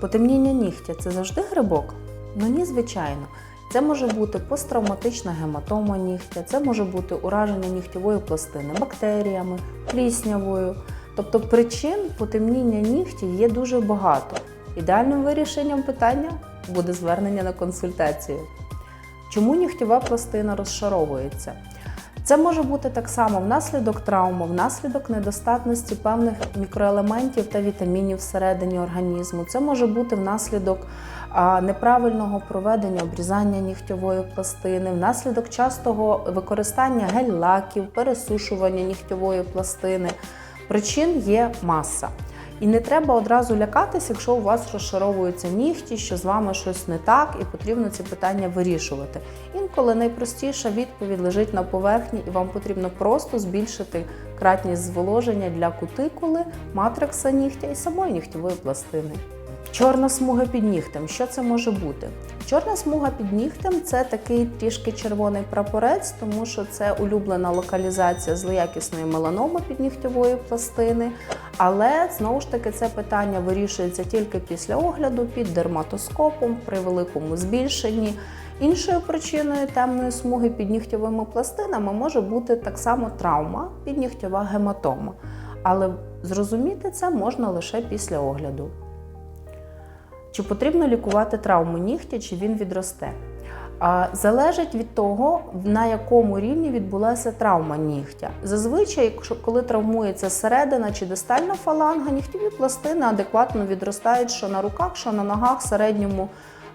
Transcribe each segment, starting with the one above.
Потемніння нігтя це завжди грибок? Ну ні, звичайно. Це може бути посттравматична гематома нігтя, це може бути ураження нігтєвої пластини бактеріями, пліснявою. Тобто причин потемніння нігтів є дуже багато. Ідеальним вирішенням питання буде звернення на консультацію. Чому нігтєва пластина розшаровується? Це може бути так само внаслідок травми, внаслідок недостатності певних мікроелементів та вітамінів всередині організму. Це може бути внаслідок неправильного проведення обрізання нігтєвої пластини, внаслідок частого використання гель-лаків, пересушування нігтєвої пластини. Причин є маса. І не треба одразу лякатися, якщо у вас розшаровуються нігті, що з вами щось не так, і потрібно ці питання вирішувати. Інколи найпростіша відповідь лежить на поверхні, і вам потрібно просто збільшити кратність зволоження для кутикули, матрикса нігтя і самої нігтєвої пластини. Чорна смуга під нігтем. Що це може бути? Чорна смуга під нігтем це такий трішки червоний прапорець, тому що це улюблена локалізація злоякісної меланоми піднігтєвої пластини. Але знову ж таки це питання вирішується тільки після огляду під дерматоскопом при великому збільшенні. Іншою причиною темної смуги під нігтєвими пластинами може бути так само травма, піднігтєва гематома. Але зрозуміти це можна лише після огляду. Чи потрібно лікувати травму нігтя, чи він відросте? Залежить від того, на якому рівні відбулася травма нігтя. Зазвичай, коли травмується середина чи дистальна фаланга, нігтєві пластини адекватно відростають що на руках, що на ногах. Середньому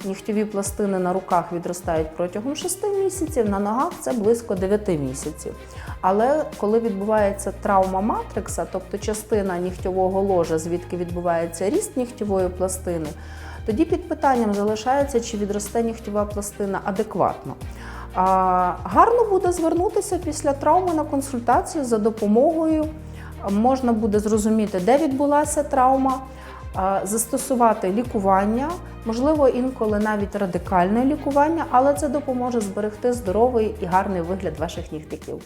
нігтєві пластини на руках відростають протягом 6 місяців, на ногах це близько 9 місяців. Але коли відбувається травма матрикса, тобто частина нігтєвого ложа, звідки відбувається ріст нігтєвої пластини, тоді під питанням залишається, чи відросте нігтєва пластина адекватно. А, гарно буде звернутися після травми на консультацію за допомогою. Можна буде зрозуміти, де відбулася травма, застосувати лікування, можливо, інколи навіть радикальне лікування, але це допоможе зберегти здоровий і гарний вигляд ваших нігтиків.